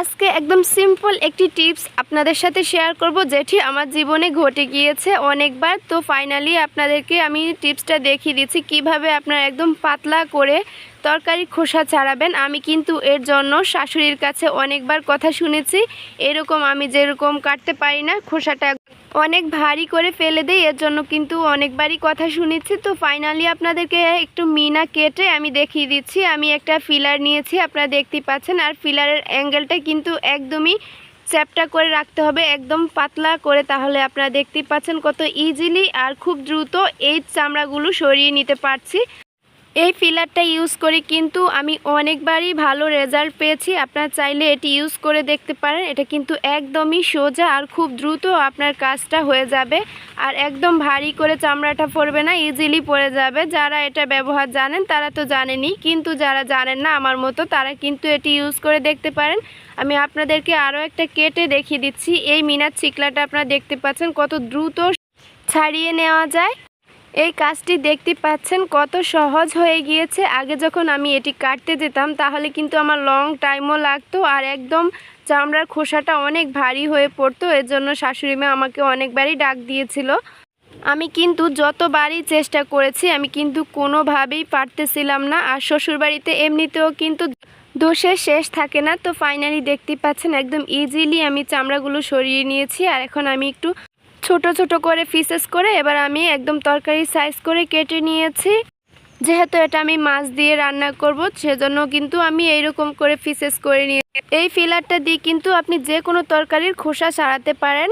আজকে একদম সিম্পল একটি টিপস আপনাদের সাথে শেয়ার করব, যেটি আমার জীবনে ঘটে গিয়েছে অনেকবার। তো ফাইনালি আপনাদেরকে আমি টিপসটা দেখিয়ে দিচ্ছি, কীভাবে আপনারা একদম পাতলা করে তরকারি খোসা ছাড়াবেন। আমি কিন্তু এর জন্য শাশুড়ির কাছে অনেকবার কথা শুনেছি, এরকম আমি যেরকম কাটতে পারি না, খোসাটা অনেক ভারী করে ফেলে দেই, এর জন্য কিন্তু অনেকবারই কথা শুনেছি। তো ফাইনালি আপনাদেরকে একটু মিনা কেটে আমি দেখিয়ে দিচ্ছি। আমি একটা ফিলার নিয়েছি, আপনারা দেখতেই পাচ্ছেন। আর ফিলারের অ্যাঙ্গেলটা কিন্তু একদমই চ্যাপটা করে রাখতে হবে, একদম পাতলা করে, তাহলে আপনারা দেখতেই পাচ্ছেন কত ইজিলি আর খুব দ্রুত এই চামড়াগুলো সরিয়ে নিতে পারছি। এই ফিলারটা ইউজ করে, কিন্তু আমি অনেকবারই ভালো রেজাল্ট পেয়েছি। আপনারা চাইলে এটি ইউজ করে দেখতে পারেন। এটা কিন্তু একদমই সোজা আর খুব দ্রুত আপনার কাজটা হয়ে যাবে। আর একদম ভারী করে চামড়াটা পড়বে না ইজিলি পড়ে যাবে। যারা এটা ব্যবহার জানেন, তারা তো জানেনই। কিন্তু যারা জানেন না আমার মতো, তারা কিন্তু এটি ইউজ করে দেখতে পারেন। আমি আপনাদেরকে আরও একটা কেটে দেখিয়ে দিচ্ছি। এই মিনার চিকলাটা আপনারা দেখতে পাচ্ছেন কত দ্রুত ছাড়িয়ে নেওয়া যায়। এই কাজটি দেখতে পাচ্ছেন কত সহজ হয়ে গিয়েছে। আগে যখন আমি এটি কাটতে যেতাম, তাহলে কিন্তু আমার লং টাইমও লাগতো আর একদম চামড়ার খোসাটা অনেক ভারী হয়ে পড়তো। এর জন্য শাশুড়ি মা আমাকে অনেকবারই ডাক দিয়েছিল। আমি কিন্তু যতবারই চেষ্টা করেছি, আমি কিন্তু কোনোভাবেই পারতেছিলাম না। আর শ্বশুরবাড়িতে এমনিতেও কিন্তু দোষের শেষ থাকে না। তো ফাইনালি দেখতে পাচ্ছেন, একদম ইজিলি আমি চামড়াগুলো সরিয়ে নিয়েছি। আর এখন আমি একটু ছোট ছোট করে পিসেস করে এবার আমি একদম তরকারি সাইজ করে কেটে নিয়েছি। যেহেতু এটা আমি মাছ দিয়ে রান্না করব, সেজন্য কিন্তু আমি এইরকম করে পিসেস করে নিয়ে এই ফিলারটা দিয়ে কিন্তু আপনি যে কোনো তরকারির খোসা সারাতে পারেন।